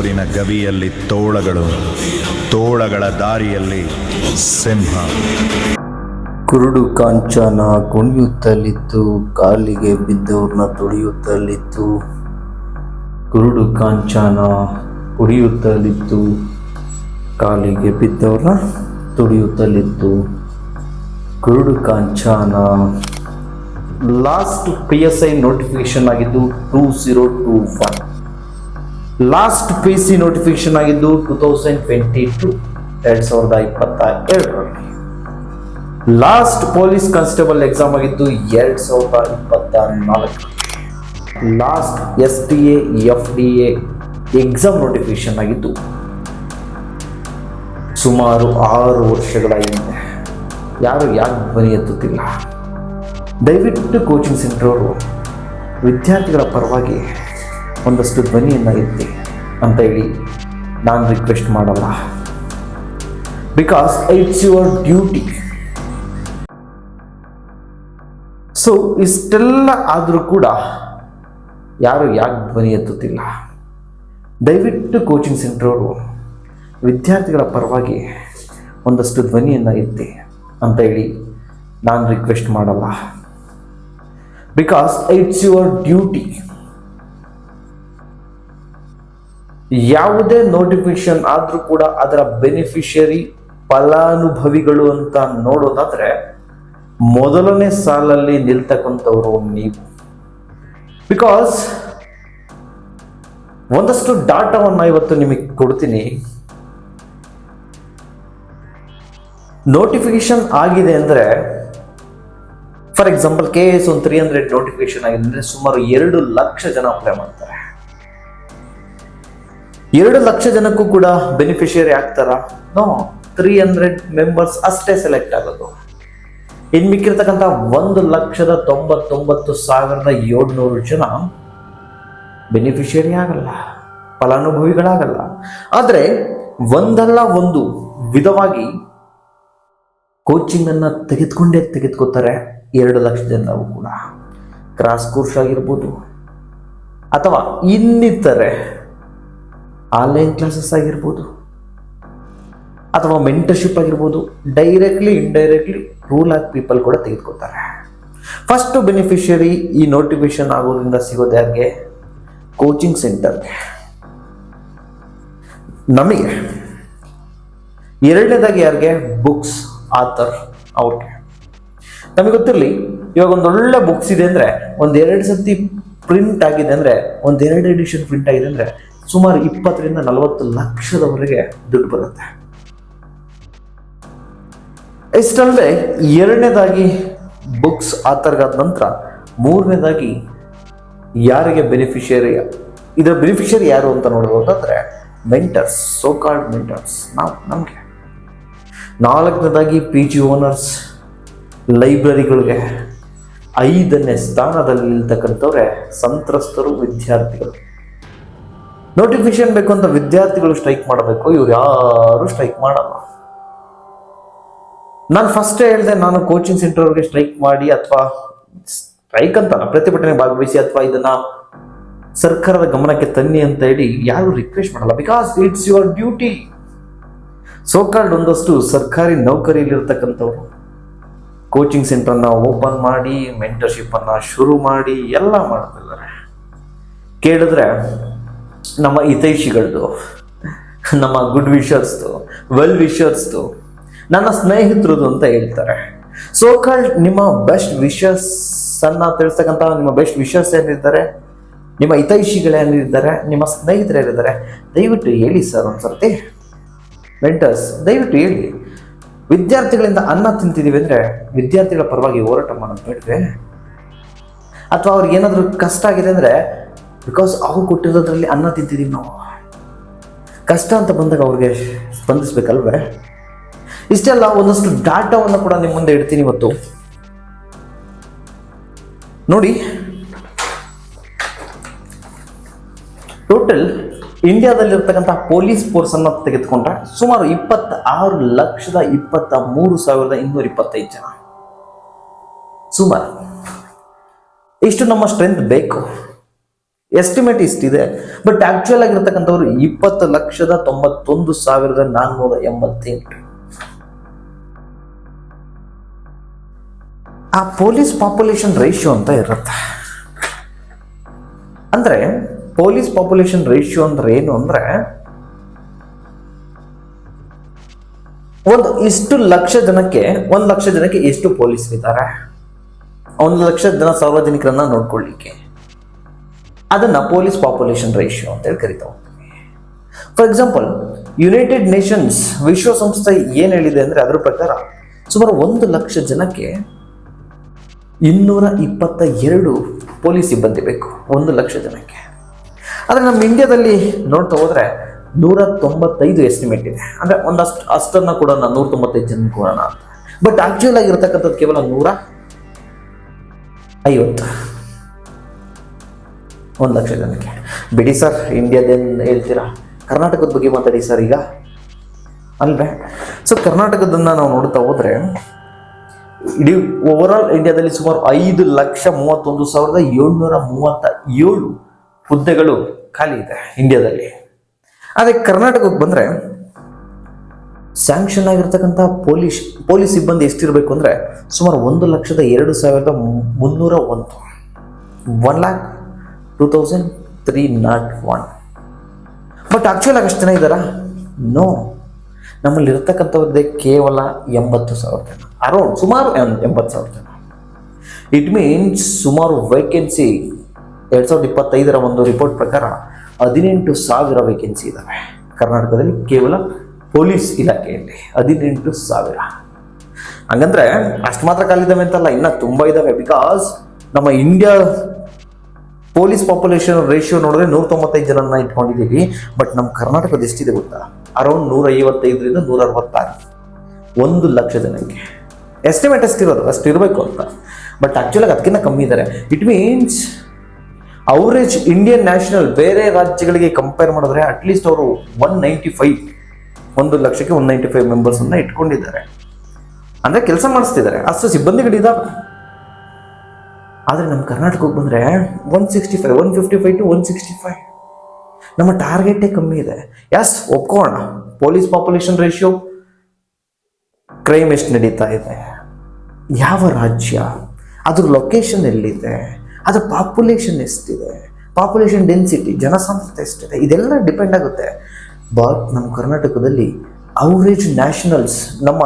ತೋರಿನ ಗವಿಯಲ್ಲಿ ತೋಳಗಳು, ತೋಳಗಳ ದಾರಿಯಲ್ಲಿ ಸಿಂಹ. ಕುರುಡು ಕಾಂಚನ ಕುಣಿಯುತ್ತಲಿತ್ತು, ಕಾಲಿಗೆ ಬಿದ್ದವ್ರನ್ನ ತುಳಿಯುತ್ತಲಿತ್ತು. ಕುರುಡು ಕಾಂಚನ ಕುಡಿಯುತ್ತಲಿತ್ತು ಕಾಲಿಗೆ ಬಿದ್ದವ್ರನ್ನ ತುಳಿಯುತ್ತಲಿತ್ತು. ಕುರುಡು ಕಾಂಚನ last P S I notification ಆಗಿದ್ದು two zero two one last P C notification ಆಗಿದ್ದು ಟೂ ತೌಸಂಡ್ ಟ್ವೆಂಟಿ ಟು ಎರಡ್ ಸಾವಿರದ ಇಪ್ಪತ್ತ ಎರಡರಲ್ಲಿ ಲಾಸ್ಟ್ ಪೊಲೀಸ್ ಕಾನ್ಸ್ಟೇಬಲ್ ಎಕ್ಸಾಮ್ ಆಗಿದ್ದು ಎರಡ್ ಸಾವಿರದ ಇಪ್ಪತ್ತ ನಾಲ್ಕು last S T A, F D A exam notification ಆಗಿದ್ದು ಸುಮಾರು ಆರು ವರ್ಷಗಳ ಹಿಂದೆ. ಯಾರು ಯಾಕೆ ಧ್ವನಿ ಎತ್ತುತ್ತಿಲ್ಲ? ದಯವಿಟ್ಟು ಕೋಚಿಂಗ್ ಸೆಂಟರ್ ಅವರು, ವಿದ್ಯಾರ್ಥಿಗಳ ಪರವಾಗಿ ಒಂದಷ್ಟು ಧ್ವನಿಯನ್ನು ಎತ್ತಿ ಅಂತ ಹೇಳಿ ನಾನು ರಿಕ್ವೆಸ್ಟ್ ಮಾಡಲ್ಲ. Because it's your duty so ಇಷ್ಟೆಲ್ಲ ಆದರೂ ಕೂಡ ಯಾರು ಯಾಕೆ ಧ್ವನಿ ಎತ್ತುತ್ತಿಲ್ಲ? ದಯವಿಟ್ಟು ಕೋಚಿಂಗ್ ಸೆಂಟರ್ ಅವರು ವಿದ್ಯಾರ್ಥಿಗಳ ಪರವಾಗಿ ಒಂದಷ್ಟು ಧ್ವನಿಯನ್ನು ಎತ್ತಿ ಅಂತ ಹೇಳಿ ನಾನು ರಿಕ್ವೆಸ್ಟ್ ಮಾಡಲ್ಲ. ಬಿಕಾಸ್ ಇಟ್ಸ್ ಯುವರ್ ಡ್ಯೂಟಿ ಯಾವುದೇ ನೋಟಿಫಿಕೇಶನ್ ಆದರೂ ಕೂಡ ಅದರ ಬೆನಿಫಿಷರಿ ಫಲಾನುಭವಿಗಳು ಅಂತ ನೋಡೋದಾದ್ರೆ ಮೊದಲನೇ ಸಾಲಲ್ಲಿ ನಿಲ್ತಕ್ಕಂಥವ್ರು ನೀವು. ಬಿಕಾಸ್ ಒಂದಷ್ಟು ಡಾಟಾವನ್ನು ಇವತ್ತು ನಿಮಗೆ ಕೊಡ್ತೀನಿ. ನೋಟಿಫಿಕೇಶನ್ ಆಗಿದೆ ಅಂದರೆ ಫಾರ್ ಎಕ್ಸಾಂಪಲ್ ಕೆ ಎಸ್ ಒಂದು ತ್ರೀ ಹಂಡ್ರೆಡ್ ನೋಟಿಫಿಕೇಶನ್ ಆಗಿದೆ ಅಂದರೆ ಸುಮಾರು ಎರಡು ಲಕ್ಷ ಜನ ಅಪ್ಲೈ ಮಾಡ್ತಾರೆ. ಎರಡು ಲಕ್ಷ ಜನಕ್ಕೂ ಕೂಡ ಬೆನಿಫಿಷಿಯರಿ ಆಗ್ತಾರ? ನೋ ತ್ರೀ ಹಂಡ್ರೆಡ್ ಮೆಂಬರ್ಸ್ ಅಷ್ಟೇ ಸೆಲೆಕ್ಟ್ ಆಗೋದು. ಇನ್ ಮಿಕ್ಕಿರ್ತಕ್ಕಂಥ ಒಂದು ಲಕ್ಷದ ತೊಂಬತ್ತೊಂಬತ್ತು ಸಾವಿರದ ಏಳ್ನೂರು ಜನ ಬೆನಿಫಿಷಿಯರಿ ಆಗಲ್ಲ, ಫಲಾನುಭವಿಗಳಾಗಲ್ಲ. ಆದರೆ ಒಂದಲ್ಲ ಒಂದು ವಿಧವಾಗಿ ಕೋಚಿಂಗ್ ಅನ್ನ ತೆಗೆದುಕೊಂಡೇ ತೆಗೆದುಕೋತಾರೆ ಎರಡು ಲಕ್ಷ ಜನರು ಕೂಡ. ಕ್ರಾಸ್ ಕೋರ್ಸ್ ಆಗಿರ್ಬೋದು. ಅಥವಾ ಇನ್ನಿತರೆ ಆನ್ಲೈನ್ ಕ್ಲಾಸಸ್ ಆಗಿರ್ಬೋದು ಅಥವಾ ಮೆಂಟರ್ಶಿಪ್ ಆಗಿರ್ಬೋದು directly indirectly two lakh people ಕೂಡ ತೆಗೆದುಕೊತಾರೆ ಫಸ್ಟ್ ಬೆನಿಫಿಷರಿ ಈ ನೋಟಿಫಿಕೇಶನ್ ಆಗೋದ್ರಿಂದ ಸಿಗೋದು ಯಾರಿಗೆ? ಕೋಚಿಂಗ್ ಸೆಂಟರ್ಗೆ ನಮಗೆ ಎರಡನೇದಾಗಿ ಯಾರಿಗೆ? ಬುಕ್ಸ್ ಆಥರ್ ಅವ್ರಿಗೆ. ನಮಗೆ ಗೊತ್ತಿರಲಿ, ಇವಾಗ ಒಂದು ಒಳ್ಳೆ ಬುಕ್ಸ್ ಇದೆ ಅಂದರೆ, ಒಂದು ಎರಡು ಸತಿ ಪ್ರಿಂಟ್ ಆಗಿದೆ ಅಂದರೆ, ಒಂದು ಎರಡು ಎಡಿಷನ್ ಪ್ರಿಂಟ್ ಆಗಿದೆ ಅಂದ್ರೆ ಸುಮಾರು ಇಪ್ಪತ್ತರಿಂದ ನಲವತ್ತು ಲಕ್ಷದವರೆಗೆ ದುಡ್ಡು ಬರುತ್ತೆ. ಇಷ್ಟಲ್ಲದೆ ಎರಡನೇದಾಗಿ ಬುಕ್ಸ್ ಆಥರ್ಗಾದ ನಂತರ ಮೂರನೇದಾಗಿ ಯಾರಿಗೆ ಬೆನಿಫಿಷಿಯರಿ ಇದರ ಬೆನಿಫಿಷಿಯರಿ ಯಾರು ಅಂತ ನೋಡೋದಾದ್ರೆ ಮೆಂಟರ್ಸ್ ಸೋ ಕಾಲ್ಡ್ ಮೆಂಟರ್ಸ್ ನಾವು, ನಮಗೆ. ನಾಲ್ಕನೇದಾಗಿ ಪಿ ಜಿ ಓನರ್ಸ್ ಲೈಬ್ರರಿಗಳಿಗೆ ಐದನೇ ಸ್ಥಾನದಲ್ಲಿ ಇರ್ತಕ್ಕಂಥವ್ರೆ ಸಂತ್ರಸ್ತರು, ವಿದ್ಯಾರ್ಥಿಗಳು. ನೋಟಿಫಿಕೇಶನ್ ಬೇಕು ಅಂತ ವಿದ್ಯಾರ್ಥಿಗಳು ಸ್ಟ್ರೈಕ್ ಮಾಡಬೇಕು. ಇವ್ರು ಯಾರು ಸ್ಟ್ರೈಕ್ ಮಾಡಲ್ಲ. ನಾನು ಫಸ್ಟೇ ಹೇಳಿದೆ, ನಾನು ಕೋಚಿಂಗ್ ಸೆಂಟರ್ ಅವ್ರಿಗೆ ಸ್ಟ್ರೈಕ್ ಮಾಡಿ ಅಥವಾ ಸ್ಟ್ರೈಕ್ ಅಂತ ಪ್ರತಿಭಟನೆ ಭಾಗವಹಿಸಿ ಅಥವಾ ಇದನ್ನ ಸರ್ಕಾರದ ಗಮನಕ್ಕೆ ತನ್ನಿ ಅಂತ ಹೇಳಿ ಯಾರು ರಿಕ್ವೆಸ್ಟ್ ಮಾಡಲ್ಲ. Because it's your duty so called ಒಂದಷ್ಟು ಸರ್ಕಾರಿ ನೌಕರಿಯಲ್ಲಿರ್ತಕ್ಕಂಥವ್ರು ಕೋಚಿಂಗ್ ಸೆಂಟರ್ನ ಓಪನ್ ಮಾಡಿ ಮೆಂಟರ್ಶಿಪ್ ಅನ್ನ ಶುರು ಮಾಡಿ, ಎಲ್ಲ ಮಾಡ್ತಿದ್ದಾರೆ. ಕೇಳಿದ್ರೆ ನಮ್ಮ ಹಿತೈಷಿಗಳದ್ದು ನಮ್ಮ ಗುಡ್ ವಿಷರ್ಸ್ದು ವೆಲ್ ವಿಷರ್ಸ್ದು ನನ್ನ ಸ್ನೇಹಿತರದು ಅಂತ ಹೇಳ್ತಾರೆ. ಸೋಕಾಲ್ಡ್ ನಿಮ್ಮ ಬೆಸ್ಟ್ ವಿಷಸ್ ಅನ್ನ ತಿಳಿಸ್ತಕ್ಕಂಥ ನಿಮ್ಮ ಬೆಸ್ಟ್ ವಿಷಸ್ ಏನಿರ್ತಾರೆ, ನಿಮ್ಮ ಹಿತೈಷಿಗಳೇನಿದ್ದಾರೆ ನಿಮ್ಮ ಸ್ನೇಹಿತರು ಏನಿದ್ದಾರೆ ದಯವಿಟ್ಟು ಹೇಳಿ ಸರ್ ಒಂದ್ಸರ್ತಿ. ಮೆಂಟರ್ಸ್ ದಯವಿಟ್ಟು ಹೇಳಿ. ವಿದ್ಯಾರ್ಥಿಗಳಿಂದ ಅನ್ನ ತಿಂತಿದೀವಿ ಅಂದರೆ ವಿದ್ಯಾರ್ಥಿಗಳ ಪರವಾಗಿ ಹೋರಾಟ ಮಾಡೋದು ಬೇಡವೆ? ಅಥವಾ ಅವ್ರಿಗೆ ಏನಾದರೂ ಕಷ್ಟ ಆಗಿದೆ ಅಂದ್ರೆ ಬಿಕಾಸ್ ಅವ್ರು ಕೊಟ್ಟಿರೋದ್ರಲ್ಲಿ ಅನ್ನ ತಿಂತಿದ್ದೀವಿ ನಾವು. ಕಷ್ಟ ಅಂತ ಬಂದಾಗ ಅವ್ರಿಗೆ ಸ್ಪಂದಿಸ್ಬೇಕಲ್ವೇ? ಇಷ್ಟೆಲ್ಲ ಒಂದಷ್ಟು ಡಾಟಾವನ್ನು ಕೂಡ ನಿಮ್ಮ ಮುಂದೆ ಇಡ್ತೀನಿ ಇವತ್ತು. ನೋಡಿ. ಟೋಟಲ್ ಇಂಡಿಯಾದಲ್ಲಿರ್ತಕ್ಕಂಥ ಪೊಲೀಸ್ ಫೋರ್ಸ್ ಅನ್ನ ತೆಗೆದುಕೊಂಡ್ರೆ ಸುಮಾರು ಇಪ್ಪತ್ತ ಆರು ಲಕ್ಷದ ಇಪ್ಪತ್ತ ಮೂರು ಸಾವಿರದ ಇನ್ನೂರ ಇಪ್ಪತ್ತೈದು ಜನ. ಸುಮಾರು. ಇಷ್ಟು ನಮ್ಮ ಸ್ಟ್ರೆಂತ್ ಬೇಕು. ಎಸ್ಟಿಮೇಟ್ ಇಷ್ಟಿದೆ. ಬಟ್ ಆಕ್ಚುಯಲ್ ಆಗಿರ್ತಕ್ಕಂಥವ್ರು ಇಪ್ಪತ್ತು ಲಕ್ಷದ ತೊಂಬತ್ತೊಂದು ಸಾವಿರದ ನಾನ್ನೂರ ಎಂಬತ್ತೆಂಟು. ಆ ಪೊಲೀಸ್ ಪಾಪ್ಯುಲೇಷನ್ ರೇಷಿಯೋ ಅಂತ ಇರುತ್ತೆ. ಅಂದ್ರೆ ಪೊಲೀಸ್ ಪಾಪ್ಯುಲೇಷನ್ ರೇಷಿಯೋ ಅಂದ್ರೆ ಏನು ಅಂದ್ರೆ ಒಂದು ಇಷ್ಟು ಲಕ್ಷ ಜನಕ್ಕೆ, ಒಂದು ಲಕ್ಷ ಜನಕ್ಕೆ ಎಷ್ಟು ಪೊಲೀಸ್ ಇದ್ದಾರೆ ಒಂದು ಲಕ್ಷ ಜನ ಸಾರ್ವಜನಿಕರನ್ನ ನೋಡ್ಕೊಳ್ಳಿಕ್ಕೆ. ಅದನ್ನ ಪೊಲೀಸ್ ಪಾಪ್ಯುಲೇಷನ್ ರೇಷಿಯೋ ಅಂತ ಹೇಳಿ ಕರಿತಾ ಹೋಗ್ತೀವಿ ಫಾರ್ ಎಕ್ಸಾಂಪಲ್ ಯುನೈಟೆಡ್ ನೇಷನ್ಸ್ ವಿಶ್ವಸಂಸ್ಥೆ ಏನು ಹೇಳಿದೆ ಅಂದ್ರೆ ಅದರ ಪ್ರಕಾರ ಸುಮಾರು ಒಂದು ಲಕ್ಷ ಜನಕ್ಕೆ ಇನ್ನೂರ ಇಪ್ಪತ್ತ ಎರಡು ಪೊಲೀಸ್ ಸಿಬ್ಬಂದಿ ಬೇಕು, ಒಂದು ಲಕ್ಷ ಜನಕ್ಕೆ. ಆದರೆ ನಮ್ಮ ಇಂಡಿಯಾದಲ್ಲಿ ನೋಡ್ತಾ ಹೋದರೆ ನೂರ ತೊಂಬತ್ತೈದು ಎಸ್ಟಿಮೇಟ್ ಇದೆ. ಅಂದ್ರೆ ಒಂದಷ್ಟು ಅಷ್ಟನ್ನ ಕೂಡ ನಾನು ನೂರ ತೊಂಬತ್ತೈದು ಜನ ಕೊಡೋಣ ಬಟ್ ಆ್ಯಕ್ಚುಯಲ್ ಆಗಿರ್ತಕ್ಕಂಥದ್ದು ಕೇವಲ ನೂರ ಐವತ್ತು ಒಂದು ಲಕ್ಷ ಜನಕ್ಕೆ. ಬಿಡಿ ಸರ್, ಇಂಡಿಯಾದೇನು ಹೇಳ್ತೀರಾ? ಕರ್ನಾಟಕದ ಬಗ್ಗೆ ಮಾತಾಡಿ ಸರ್ ಈಗ. ಅಲ್ವೇ? ಸೊ ಕರ್ನಾಟಕದನ್ನ ನಾವು ನೋಡ್ತಾ ಹೋದರೆ, ಇಡೀ ಓವರ್ ಆಲ್ ಇಂಡಿಯಾದಲ್ಲಿ ಸುಮಾರು ಐದು ಲಕ್ಷ ಮೂವತ್ತೊಂದು ಸಾವಿರದ ಏಳ್ನೂರ ಮೂವತ್ತ ಏಳು ಹುದ್ದೆಗಳು ಖಾಲಿ ಇದೆ ಇಂಡಿಯಾದಲ್ಲಿ. ಆದರೆ ಕರ್ನಾಟಕಕ್ಕೆ ಬಂದ್ರೆ ಸ್ಯಾಂಕ್ಷನ್ ಆಗಿರ್ತಕ್ಕಂಥ ಪೊಲೀಸ್ ಪೊಲೀಸ್ ಸಿಬ್ಬಂದಿ ಎಷ್ಟಿರಬೇಕು ಅಂದ್ರೆ ಸುಮಾರು ಒಂದು ಲಕ್ಷದ ಎರಡು ಸಾವಿರದ ಮುನ್ನೂರ ಒಂದು. One lakh two thousand three nought one but actual ಆಗಿ ಅಷ್ಟು ಜನ ಇದ್ದಾರಾ? ನೋ ನಮ್ಮಲ್ಲಿ ಇರ್ತಕ್ಕಂಥವ್ರದ್ದೇ ಕೇವಲ ಎಂಬತ್ತು ಸಾವಿರ ಜನ. ಅರೌಂಡ್ ಸುಮಾರು ಎಂಬತ್ತು ಸಾವಿರ ಜನ. ಇಟ್ ಮೀನ್ಸ್ ಸುಮಾರು ವೇಕೆನ್ಸಿ ಎರಡು ಸಾವಿರದ ಇಪ್ಪತ್ತೈದರ ಒಂದು ರಿಪೋರ್ಟ್ ಪ್ರಕಾರ ಹದಿನೆಂಟು ಸಾವಿರ ವೇಕೆನ್ಸಿ ಇದ್ದಾವೆ ಕರ್ನಾಟಕದಲ್ಲಿ ಕೇವಲ ಪೊಲೀಸ್ ಇಲಾಖೆಯಲ್ಲಿ ಹದಿನೆಂಟು ಸಾವಿರ. ಹಂಗಂದ್ರೆ ಅಷ್ಟು ಮಾತ್ರ ಕಾಲಿದ್ದಾವೆ ಅಂತಲ್ಲ, ಇನ್ನೂ ತುಂಬ ಇದ್ದಾವೆ ಬಿಕಾಸ್ ನಮ್ಮ ಇಂಡಿಯಾ ಪೊಲೀಸ್ ಪಾಪ್ಯುಲೇಷನ್ ರೇಷಿಯೋ ನೋಡಿದ್ರೆ ನೂರ ತೊಂಬತ್ತೈದು ಜನನ ಇಟ್ಕೊಂಡಿದ್ದೀವಿ. ಬಟ್ ನಮ್ಮ ಕರ್ನಾಟಕದ ಎಷ್ಟಿದೆ ಗೊತ್ತಾ? ಅರೌಂಡ್ ನೂರ ಐವತ್ತೈದರಿಂದ ನೂರ ಅರವತ್ತಾರು. ಒಂದು ಲಕ್ಷ ಜನಕ್ಕೆ. ಎಸ್ಟಿಮೇಟ್ ಎಷ್ಟಿರೋದು ಅಷ್ಟು ಇರಬೇಕು ಅಂತ. ಬಟ್ ಆ್ಯಕ್ಚುಲಾಗಿ ಅದಕ್ಕಿಂತ ಕಮ್ಮಿ ಇದ್ದಾರೆ it means average Indian national ಬೇರೆ ರಾಜ್ಯಗಳಿಗೆ ಕಂಪೇರ್ ಮಾಡಿದ್ರೆ ಅಟ್ಲೀಸ್ಟ್ ಅವರು ಒನ್ ನೈಂಟಿ ಫೈವ್ ಒಂದು ಲಕ್ಷಕ್ಕೆ ಒನ್ ನೈಂಟಿ ಫೈವ್ ಮೆಂಬರ್ಸ್ ಅನ್ನ ಇಟ್ಕೊಂಡಿದ್ದಾರೆ. ಅಂದ್ರೆ ಕೆಲಸ ಮಾಡಿಸ್ತಿದ್ದಾರೆ. ಅಷ್ಟು ಸಿಬ್ಬಂದಿಗಳಿದಾವೆ. ಆದರೆ ನಮ್ಮ ಕರ್ನಾಟಕಕ್ಕೆ ಬಂದರೆ one sixty five one fifty five to one sixty five ನಮ್ಮ ಟಾರ್ಗೆಟೇ ಕಮ್ಮಿ ಇದೆ. ಎಸ್ ಒಪ್ಕೋಣ. ಪೊಲೀಸ್ ಪಾಪ್ಯುಲೇಷನ್ ರೇಷಿಯೋ ಕ್ರೈಮ್ ಎಷ್ಟು ನಡೀತಾ ಇದೆ? ಯಾವ ರಾಜ್ಯ? ಅದ್ರ ಲೊಕೇಶನ್ ಎಲ್ಲಿದೆ? ಅದ್ರ ಪಾಪ್ಯುಲೇಷನ್ ಎಷ್ಟಿದೆ? ಪಾಪ್ಯುಲೇಷನ್ ಡೆನ್ಸಿಟಿ ಜನಸಾಂದ್ರತೆ ಎಷ್ಟಿದೆ? ಇದೆಲ್ಲ ಡಿಪೆಂಡ್ ಆಗುತ್ತೆ. ಬಟ್ ನಮ್ಮ ಕರ್ನಾಟಕದಲ್ಲಿ ಅವರೇಜ್ ನ್ಯಾಷನಲ್ಸ್ ನಮ್ಮ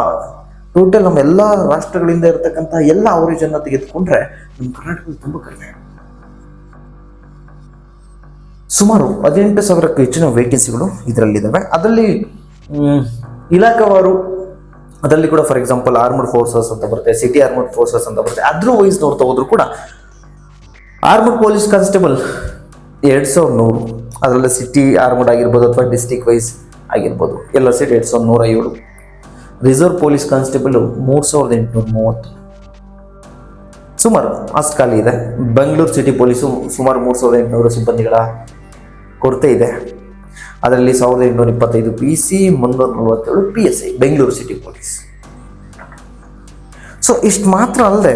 ಟೋಟಲ್ ನಮ್ಮ ಎಲ್ಲ ರಾಷ್ಟ್ರಗಳಿಂದ ಇರತಕ್ಕಂಥ ಎಲ್ಲ ಅವರೇಜ್ ಅನ್ನ ತೆಗೆದುಕೊಂಡ್ರೆ ನಮ್ಮ ಕರ್ನಾಟಕದಲ್ಲಿ ತುಂಬ ಕಡಿಮೆ ಸುಮಾರು ಹದಿನೆಂಟು ಸಾವಿರಕ್ಕೂ ಹೆಚ್ಚಿನ ವೇಕೆನ್ಸಿಗಳು ಇದರಲ್ಲಿದ್ದಾವೆ ಅದರಲ್ಲಿ ಇಲಾಖೆವಾರು ಇಲಾಖಾವಾರು, ಅದರಲ್ಲಿ ಕೂಡ ಫಾರ್ ಎಕ್ಸಾಂಪಲ್ ಆರ್ಮಡ್ ಫೋರ್ಸಸ್ ಅಂತ ಬರುತ್ತೆ ಸಿಟಿ ಆರ್ಮಡ್ ಫೋರ್ಸಸ್ ಅಂತ ಬರುತ್ತೆ. ಅದ್ರ ವೈಸ್ ನೋಡ್ತಾ ಹೋದ್ರು ಕೂಡ ಆರ್ಮಡ್ ಪೊಲೀಸ್ ಕಾನ್ಸ್ಟೇಬಲ್ ಎರಡು ಸಾವಿರದ ನೂರು, ಅದರಲ್ಲಿ ಸಿಟಿ ಆರ್ಮಡ್ ಆಗಿರ್ಬೋದು ಅಥವಾ ಡಿಸ್ಟಿಕ್ ವೈಸ್ ಆಗಿರ್ಬೋದು. ಎಲ್ಲ ಸೇರಿ ಎರಡು ಸಾವಿರದ ನೂರ ಏಳು. ರಿಸರ್ವ್ ಪೊಲೀಸ್ ಕಾನ್ಸ್ಟೇಬಲ್ ಮೂರು ಸಾವಿರದ ಎಂಟುನೂರ ಮೂವತ್ತು. ಸುಮಾರು ಅಷ್ಟು ಖಾಲಿ ಇದೆ. ಬೆಂಗಳೂರು ಸಿಟಿ ಪೊಲೀಸು ಸುಮಾರು ಮೂರು ಸಾವಿರದ ಎಂಟುನೂರು ಸಿಬ್ಬಂದಿಗಳ ಕೊರತೆ ಇದೆ. ಅದರಲ್ಲಿ ಸಾವಿರದ ಎಂಟುನೂರ ಇಪ್ಪತ್ತೈದು ಪಿ ಸಿ ಮುನ್ನೂರ ನಲವತ್ತೇಳು P S I Bengaluru city police. So ಇಷ್ಟು ಮಾತ್ರ ಅಲ್ಲದೆ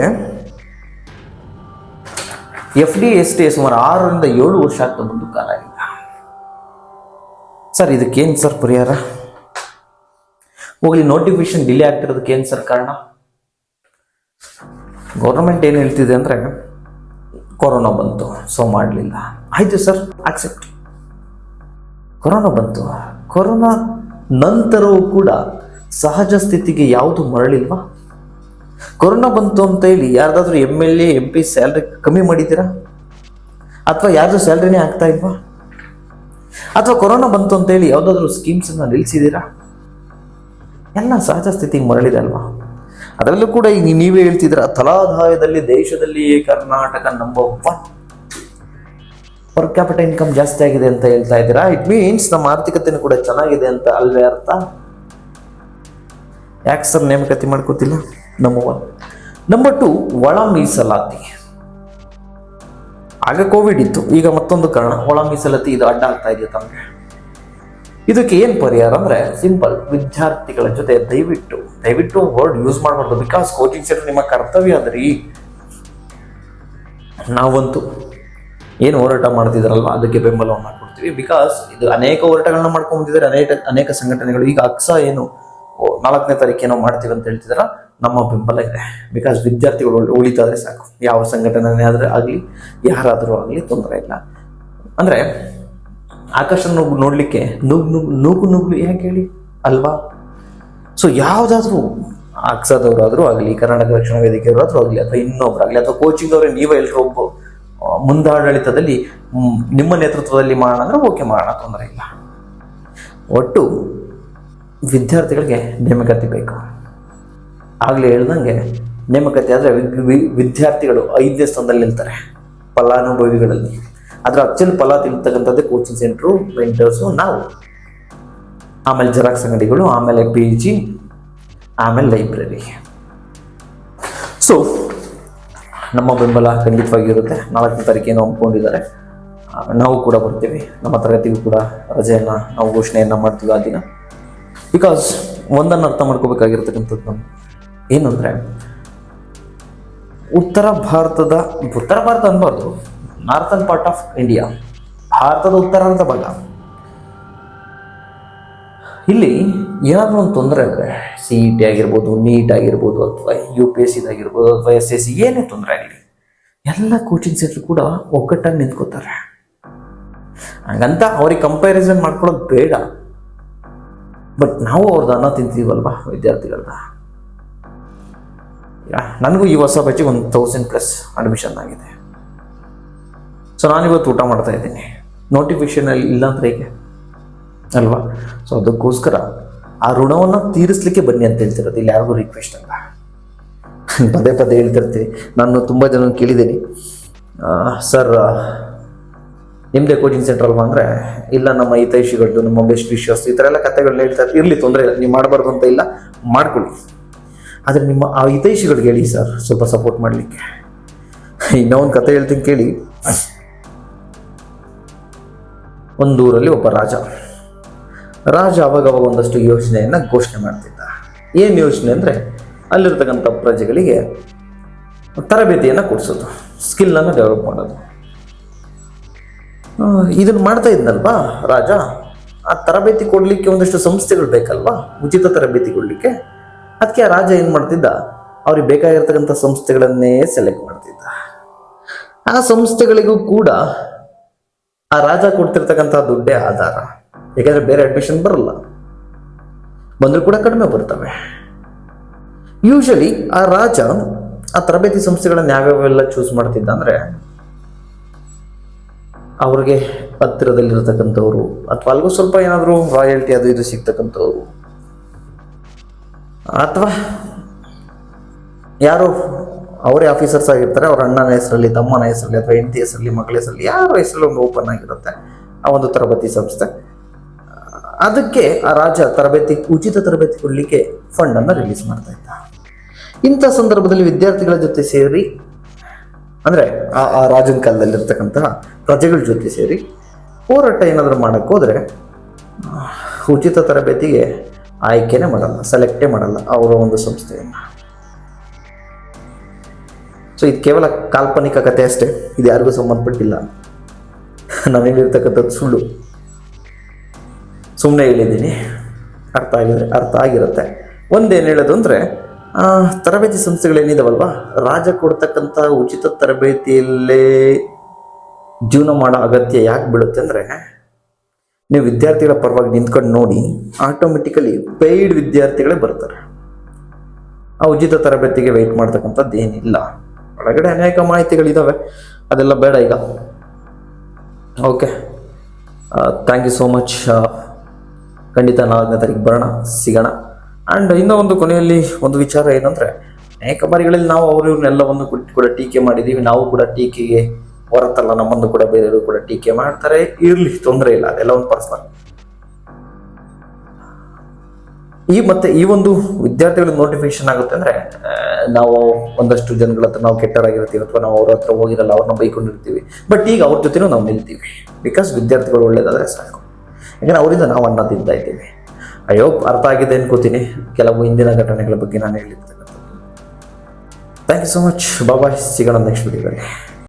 ಎಫ್ ಡಿ ಎಸ್ ಟಿ ಸುಮಾರು ಆರರಿಂದ ಏಳು ವರ್ಷ ಆಗ್ತಾ ಬಂದು ಕಾಲ ಸರ್, ಇದಕ್ಕೇನು ಸರ್ ಪರಿಹಾರ? ಹೋಗ್ಲಿ ನೋಟಿಫಿಕೇಶನ್ ಡಿಲೇ ಆಗ್ತಿರೋದಕ್ಕೆ ಏನು ಸರ್ ಕಾರಣ? ಗೌರ್ಮೆಂಟ್ ಏನು ಹೇಳ್ತಿದೆ ಅಂದರೆ, ಕೊರೋನಾ ಬಂತು ಸೊ ಮಾಡಲಿಲ್ಲ. ಆಯಿತು ಸರ್ ಆಕ್ಸೆಪ್ಟ್ ಕೊರೋನಾ ಬಂತು. ಕೊರೋನಾ ನಂತರವೂ ಕೂಡ ಸಹಜ ಸ್ಥಿತಿಗೆ ಯಾವುದು ಮರಳಿಲ್ವಾ? ಕೊರೋನಾ ಬಂತು ಅಂತ ಹೇಳಿ ಯಾರ್ದಾದ್ರೂ M L A M P salary ಕಮ್ಮಿ ಮಾಡಿದ್ದೀರಾ? ಅಥವಾ ಯಾರ್ದು ಸ್ಯಾಲ್ರಿನೇ ಆಗ್ತಾ ಇಲ್ವಾ? ಅಥವಾ ಕೊರೋನಾ ಬಂತು ಅಂತ ಹೇಳಿ ಯಾವುದಾದ್ರೂ ಸ್ಕೀಮ್ಸನ್ನು ನಿಲ್ಲಿಸಿದ್ದೀರಾ ಎಲ್ಲ ಸಹಜ ಸ್ಥಿತಿಗೆ ಮರಳಿದೆ ಅಲ್ವಾ ಅದರಲ್ಲೂ ಕೂಡ ಈಗ ನೀವೇ ಹೇಳ್ತಿದ್ರ ತಲಾದಾಯದಲ್ಲಿ ದೇಶದಲ್ಲಿ Karnataka number one per capital income ಜಾಸ್ತಿ ಆಗಿದೆ ಅಂತ ಹೇಳ್ತಾ ಇದ್ದೀರಾ? ಇಟ್ ಮೀನ್ಸ್ ನಮ್ಮ ಆರ್ಥಿಕತೆನೂ ಕೂಡ ಚೆನ್ನಾಗಿದೆ ಅಂತ ಅಲ್ವೇ ಅರ್ಥ? ಯಾಕೆ ಸರ್ ನೇಮಕತಿ ಮಾಡ್ಕೋತಿಲ್ಲ? ನಂಬರ್ ಒನ್ ನಂಬರ್ ಟು ಒಳ ಮೀಸಲಾತಿ. ಆಗ ಕೋವಿಡ್ ಇತ್ತು, ಈಗ ಮತ್ತೊಂದು ಕಾರಣ, ಒಳ ಮೀಸಲಾತಿ ಇದು ಅಡ್ಡ ಆಗ್ತಾ ಇದೆಯಾ ತಮಗೆ ಇದಕ್ಕೆ ಏನು ಪರಿಹಾರ ಅಂದ್ರೆ ಸಿಂಪಲ್ ವಿದ್ಯಾರ್ಥಿಗಳ ಜೊತೆ ದಯವಿಟ್ಟು ದಯವಿಟ್ಟು ವರ್ಡ್ ಯೂಸ್ ಮಾಡಬಾರ್ದು. ಬಿಕಾಸ್ ಕೋಚಿಂಗ್ ಸೆಂಟರ್ ನಿಮ್ಮ ಕರ್ತವ್ಯ ಅದ್ರಿ ನಾವಂತೂ ಏನು ಹೋರಾಟ ಮಾಡ್ತಿದಾರಲ್ವ? ಅದಕ್ಕೆ ಬೆಂಬಲವನ್ನು ಕೊಡ್ತೀವಿ. ಬಿಕಾಸ್ ಇದು ಅನೇಕ ಹೋರಾಟಗಳನ್ನ ಮಾಡ್ಕೊಂಡಿದ್ದಾರೆ ಅನೇಕ ಅನೇಕ ಸಂಘಟನೆಗಳು. ಈಗ ಅಕ್ಸ ಏನು ನಾಲ್ಕನೇ ಏನೋ ಮಾಡ್ತೀವಿ ಅಂತ ಹೇಳ್ತಿದಾರ. ನಮ್ಮ ಬೆಂಬಲ ಇದೆ. ಬಿಕಾಸ್ ವಿದ್ಯಾರ್ಥಿಗಳು ಉಳ್- ಉಳಿತಾದ್ರೆ ಸಾಕು. ಯಾವ ಸಂಘಟನೆ ಆದ್ರೆ ಆಗಲಿ, ಯಾರಾದರೂ ಆಗಲಿ ತೊಂದರೆ ಇಲ್ಲ. ಅಂದ್ರೆ ಆಕಾಶ ನುಗ್ಗು ನೋಡ್ಲಿಕ್ಕೆ ನುಗ್ಗು ನುಗ್ಗು ನೂಕು ನುಗ್ಗು ಯಾಕೆ ಹೇಳಿ? ಅಲ್ವಾ? ಸೊ ಯಾವುದಾದ್ರೂ ಅಕ್ಸದವರಾದರೂ ಆಗಲಿ, ಕರ್ನಾಟಕ ರಕ್ಷಣಾ ವೇದಿಕೆಯವರಾದರೂ ಆಗಲಿ, ಅಥವಾ ಇನ್ನೊಬ್ಬರಾಗಲಿ ಅಥವಾ ಕೋಚಿಂಗ್ ಅವರೇ, ನೀವೇ ಎಲ್ಲರೂ ಒಬ್ಬ ಮುಂದಾಡಳಿತದಲ್ಲಿ ನಿಮ್ಮ ನೇತೃತ್ವದಲ್ಲಿ ಮಾಡೋಣ ಅಂದ್ರೆ ಓಕೆ ಮಾಡೋಣ, ತೊಂದರೆ ಇಲ್ಲ. ಒಟ್ಟು ವಿದ್ಯಾರ್ಥಿಗಳಿಗೆ ನೇಮಕಾತಿ ಬೇಕು. ಆಗಲೇ ಹೇಳ್ದಂಗೆ ನೇಮಕಾತಿ ಆದರೆ ವಿದ್ಯಾರ್ಥಿಗಳು ಐದನೇ ಸ್ಥಾನದಲ್ಲಿ ನಿಲ್ತಾರೆ. ಫಲಾನುಭವಿಗಳಲ್ಲಿ. ಅದರ ಅಚ್ಚಲ್ ಫಲ ತಿಳ್ತಕ್ಕಂಥದ್ದೇ ಕೋಚಿಂಗ್ ಸೆಂಟ್ರು ಮೆಂಟರ್ಸು ನಾವು. ಆಮೇಲೆ ಜೆರಾಕ್ಸ್ ಅಂಗಡಿಗಳು ಆಮೇಲೆ ಪಿ ಜಿ ಆಮೇಲೆ ಲೈಬ್ರರಿ ಸೊ ನಮ್ಮ ಬೆಂಬಲ ಖಂಡಿತವಾಗಿರುತ್ತೆ. ನಾಲ್ಕನೇ ತಾರೀಕೇನು ಅಂದ್ಕೊಂಡಿದ್ದಾರೆ. ಆ, ನಾವು ಕೂಡ ಬರ್ತೀವಿ. ನಮ್ಮ ತರಗತಿಗೂ ಕೂಡ ರಜೆಯನ್ನು ನಾವು ಘೋಷಣೆಯನ್ನು ಮಾಡ್ತೀವಿ ಆ ದಿನ. ಬಿಕಾಸ್ ಒಂದನ್ನು ಅರ್ಥ ಮಾಡ್ಕೋಬೇಕಾಗಿರ್ತಕ್ಕಂಥದ್ದು ನಮ್ಮ ಏನಂದರೆ ಉತ್ತರ ಭಾರತದ ಉತ್ತರ ಭಾರತ ಅನ್ಬಾರ್ದು. ನಾರ್ತನ್ ಪಾರ್ಟ್ ಆಫ್ ಇಂಡಿಯಾ ಭಾರತದ ಉತ್ತರ ಅಂತ ಭಾಗ. ಇಲ್ಲಿ ಏನಾದರೂ ಒಂದು ತೊಂದರೆ ಅಂದರೆ ಸಿ ಇ ಟಿ ಆಗಿರ್ಬೋದು ನೀಟ್ ಆಗಿರ್ಬೋದು, ಅಥವಾ ಯು ಪಿ ಎಸ್ ಸಿದಾಗಿರ್ಬೋದು ಅಥವಾ ಎಸ್ ಎಸ್ ಸಿ ಏನೇ ತೊಂದರೆ ಆಗಲಿ, ಎಲ್ಲ ಕೋಚಿಂಗ್ ಸೆಂಟರ್ ಕೂಡ ಒಗ್ಗಟ್ಟಾಗಿ ನಿಂತ್ಕೋತಾರೆ. ಹಂಗಂತ ಅವ್ರಿಗೆ ಕಂಪ್ಯಾರಿಸನ್ ಮಾಡ್ಕೊಳ್ಳೋದು ಬೇಡ. ಬಟ್ ನಾವು ಅವ್ರದ್ದು ಅನ್ನ ತಿಂತೀವಲ್ವಾ ವಿದ್ಯಾರ್ಥಿಗಳನ್ನ ನನಗೂ ಈ ಹೊಸ ಬ್ಯಾಚಿಗೆ ಒಂದು ತೌಸಂಡ್ ಪ್ಲಸ್ ಅಡ್ಮಿಷನ್ ಆಗಿದೆ. ಸೊ ನಾನಿವತ್ತು ಊಟ ಮಾಡ್ತಾ ಇದ್ದೀನಿ. ನೋಟಿಫಿಕೇಶನ್ ಅಲ್ಲಿ ಇಲ್ಲ ಅಂತ ಹೇಗೆ? ಅಲ್ವಾ? ಸೊ ಅದಕ್ಕೋಸ್ಕರ ಆ ಋಣವನ್ನು ತೀರಿಸ್ಲಿಕ್ಕೆ ಬನ್ನಿ ಅಂತ ಹೇಳ್ತಿರೋದು. ಇಲ್ಲಿ ಯಾರಿಗೂ ರಿಕ್ವೆಸ್ಟ್ ಅಲ್ಲ. ಪದೇ ಪದೇ ಹೇಳ್ತಿರ್ತೀನಿ ನಾನು ತುಂಬ ಜನ ಕೇಳಿದ್ದೀನಿ. ಸರ್ ನಿಮ್ಮದೇ ಕೋಚಿಂಗ್ ಸೆಂಟರ್ ಅಲ್ವಾ ಅಂದರೆ? ಇಲ್ಲ, ನಮ್ಮ ಹಿತೈಷಿಗಳದ್ದು, ನಮ್ಮ ಬೆಸ್ಟ್ ವಿಶ್ವಾಸ ಈ ಥರ ಎಲ್ಲ ಕಥೆಗಳನ್ನ ಹೇಳ್ತಾರೆ ಇರಲಿ, ತೊಂದರೆ ಇಲ್ಲ. ನೀವು ಮಾಡಬಾರ್ದು ಅಂತ ಇಲ್ಲ. ಮಾಡ್ಕೊಳ್ಳಿ. ಆದರೆ ನಿಮ್ಮ ಆ ಹಿತೈಷಿಗಳಿಗೆ ಹೇಳಿ, ಸರ್, ಸ್ವಲ್ಪ ಸಪೋರ್ಟ್ ಮಾಡಲಿಕ್ಕೆ. ಇನ್ನೊಂದು ಕತೆ ಹೇಳ್ತೀನಿ ಕೇಳಿ. ಒಂದು ಊರಲ್ಲಿ ಒಬ್ಬ ರಾಜ. ರಾಜ ಅವಾಗ ಅವಾಗ ಒಂದಷ್ಟು ಯೋಜನೆಯನ್ನು ಘೋಷಣೆ ಮಾಡ್ತಿದ್ದ. ಏನು ಯೋಜನೆ ಅಂದರೆ ಅಲ್ಲಿರ್ತಕ್ಕಂಥ ಪ್ರಜೆಗಳಿಗೆ ತರಬೇತಿಯನ್ನು ಕೊಡಿಸೋದು ಸ್ಕಿಲ್ಲನ್ನು ಡೆವಲಪ್ ಮಾಡೋದು. ಇದನ್ನ ಮಾಡ್ತಾ ಇದ್ನಲ್ವಾ ರಾಜ? ಆ ತರಬೇತಿ ಕೊಡಲಿಕ್ಕೆ ಒಂದಷ್ಟು ಸಂಸ್ಥೆಗಳು ಬೇಕಲ್ವಾ? ಉಚಿತ ತರಬೇತಿ ಕೊಡಲಿಕ್ಕೆ? ಅದಕ್ಕೆ ಆ ರಾಜ ಏನು ಮಾಡ್ತಿದ್ದ? ಅವ್ರಿಗೆ ಬೇಕಾಗಿರ್ತಕ್ಕಂಥ ಸಂಸ್ಥೆಗಳನ್ನೇ ಸೆಲೆಕ್ಟ್ ಮಾಡ್ತಿದ್ದ. ಆ ಸಂಸ್ಥೆಗಳಿಗೂ ಕೂಡ ಆ ರಾಜ ಕೊಡ್ತಿರ್ತಕ್ಕಂಥ ದುಡ್ಡೇ ಆಧಾರ. ಯಾಕಂದ್ರೆ ಬೇರೆ ಅಡ್ಮಿಷನ್ ಬರಲ್ಲ. ಬಂದರೂ ಕೂಡ ಕಡಿಮೆ ಬರ್ತವೆ. ಯೂಶಲಿ ಆ ರಾಜ ಆ ತರಬೇತಿ ಸಂಸ್ಥೆಗಳನ್ನ ಯಾವ್ಯಾವೆಲ್ಲ ಚೂಸ್ ಮಾಡ್ತಿದ್ದ ಅಂದ್ರೆ ಅವ್ರಿಗೆ ಹತ್ತಿರದಲ್ಲಿರತಕ್ಕಂಥವ್ರು ಅಥವಾ ಅಲ್ಗೂ ಸ್ವಲ್ಪ ಏನಾದರೂ ರಾಯಲ್ಟಿ ಅದು ಇದು ಸಿಗ್ತಕ್ಕಂಥವ್ರು. ಅಥವಾ ಯಾರು ಅವರೇ ಆಫೀಸರ್ಸ್ ಆಗಿರ್ತಾರೆ, ಅವ್ರ ಅಣ್ಣನ ಹೆಸರಲ್ಲಿ, ತಮ್ಮನ ಹೆಸರಲ್ಲಿ ಅಥವಾ ಹೆಂಡತಿ ಹೆಸರಲ್ಲಿ, ಮಗಳ ಹೆಸರಲ್ಲಿ ಯಾರ ಹೆಸರಲ್ಲಿ ಒಂದು ಓಪನ್ ಆಗಿರುತ್ತೆ ಆ ಒಂದು ತರಬೇತಿ ಸಂಸ್ಥೆ. ಅದಕ್ಕೆ ಆ ರಾಜ ತರಬೇತಿ, ಉಚಿತ ತರಬೇತಿ ಕೊಡಲಿಕ್ಕೆ ಫಂಡನ್ನು ರಿಲೀಸ್ ಮಾಡ್ತಾ ಇದ್ದ. ಇಂಥ ಸಂದರ್ಭದಲ್ಲಿ ವಿದ್ಯಾರ್ಥಿಗಳ ಜೊತೆ ಸೇರಿ, ಅಂದರೆ ಆ ಆ ರಾಜನ ಕಾಲದಲ್ಲಿರ್ತಕ್ಕಂತಹ ಪ್ರಜೆಗಳ ಜೊತೆ ಸೇರಿ ಹೋರಾಟ ಏನಾದರೂ ಮಾಡಕ್ಕೆ ಹೋದರೆ ಉಚಿತ ತರಬೇತಿಗೆ ಆಯ್ಕೆನೇ ಮಾಡಲ್ಲ ಸೆಲೆಕ್ಟೇ ಮಾಡಲ್ಲ ಅವರ ಒಂದು ಸಂಸ್ಥೆಯನ್ನು. ಸೊ ಇದು ಕೇವಲ ಕಾಲ್ಪನಿಕ ಕಥೆ ಅಷ್ಟೇ. ಇದು ಯಾರಿಗೂ ಸಂಬಂಧಪಟ್ಟಿಲ್ಲ. ನಾನು ಹೇಳಿರ್ತಕ್ಕಂಥದ್ದು ಸುಳ್ಳು. ಸುಮ್ಮನೆ ಹೇಳಿದ್ದೀನಿ. ಅರ್ಥ ಆಗಿದ್ರೆ, ಅರ್ಥ ಆಗಿರುತ್ತೆ. ಒಂದೇನು ಹೇಳೋದು ಅಂದರೆ ತರಬೇತಿ ಸಂಸ್ಥೆಗಳೇನಿದಾವಲ್ವಾ ರಾಜ ಕೊಡ್ತಕ್ಕಂಥ ಉಚಿತ ತರಬೇತಿಯಲ್ಲೇ ಜೀವನ ಮಾಡೋ ಅಗತ್ಯ ಯಾಕೆ ಬೀಳುತ್ತೆ ಅಂದರೆ, ನೀವು ವಿದ್ಯಾರ್ಥಿಗಳ ಪರವಾಗಿ ನಿಂತ್ಕೊಂಡು ನೋಡಿ ಆಟೋಮೆಟಿಕಲಿ ಪೇಯ್ಡ್ ವಿದ್ಯಾರ್ಥಿಗಳೇ ಬರ್ತಾರೆ. ಆ ಉಚಿತ ತರಬೇತಿಗೆ ವೆಯ್ಟ್ ಮಾಡ್ತಕ್ಕಂಥದ್ದು ಏನಿಲ್ಲ. ಒಳಗಡೆ ಅನೇಕ ಮಾಹಿತಿಗಳಿದ್ದಾವೆ ಅದೆಲ್ಲ ಬೇಡ ಈಗ. Okay thank you so much ಖಂಡಿತ ನಾಲ್ಕನೇ ತಾರೀಕು ಬರೋಣ, ಸಿಗೋಣ. ಆ್ಯಂಡ್ ಇನ್ನೂ ಒಂದು ಕೊನೆಯಲ್ಲಿ ಒಂದು ವಿಚಾರ ಏನಂದರೆ, ಅನೇಕ ಬಾರಿಗಳಲ್ಲಿ ನಾವು ಅವರು ಇವ್ರನ್ನೆಲ್ಲವನ್ನು ಕೂಡ- ಕೂಡ ಟೀಕೆ ಮಾಡಿದ್ದೀವಿ ನಾವು ಕೂಡ ಟೀಕೆಗೆ ಹೊರತಲ್ಲ, ನಮ್ಮನ್ನು ಕೂಡ ಬೇರೆಯವರು ಕೂಡ ಟೀಕೆ ಮಾಡ್ತಾರೆ. ಇರಲಿ, ತೊಂದರೆ ಇಲ್ಲ. ಅದೆಲ್ಲ ಒಂದು ಪರ್ಸನಲ್ ಈ ಮತ್ತೆ ಈ ಒಂದು ವಿದ್ಯಾರ್ಥಿಗಳ ನೋಟಿಫಿಕೇಶನ್ ಆಗುತ್ತೆ ಅಂದ್ರೆ ನಾವು ಒಂದಷ್ಟು ಜನಗಳ ಹತ್ರ ನಾವು ಕೆಟ್ಟರಾಗಿರ್ತೀವಿ ಅಥವಾ ನಾವು ಅವ್ರ ಹತ್ರ ಹೋಗಿರಲ್ಲ, ಅವ್ರನ್ನ ಬೈಕೊಂಡಿರ್ತೀವಿ. ಬಟ್ ಈಗ ಅವ್ರ ಜೊತೆನೂ ನಾವು ನಿಲ್ತೀವಿ. ಬಿಕಾಸ್ ವಿದ್ಯಾರ್ಥಿಗಳು ಒಳ್ಳೇದಾದ್ರೆ ಸಾಕು. ಯಾಕಂದ್ರೆ ಅವರಿಂದ ನಾವು ಅನ್ನ ತಿಂತಾ ಇದ್ದೀವಿ. ಅಯ್ಯೋ, ಅರ್ಥ ಆಗಿದೆ ಅನ್ಕೋತೀನಿ. ಕೆಲವು ಹಿಂದಿನ ಘಟನೆಗಳ ಬಗ್ಗೆ ನಾನು ಹೇಳಿರ್ತಕ್ಕಂಥದ್ದು. ಥ್ಯಾಂಕ್ ಯು ಸೊ ಮಚ್ ಬಾಬಾ ಸಿಗೋಣ ನೆಕ್ಸ್ಟ್ ವಿಡಿಯೋದಲ್ಲಿ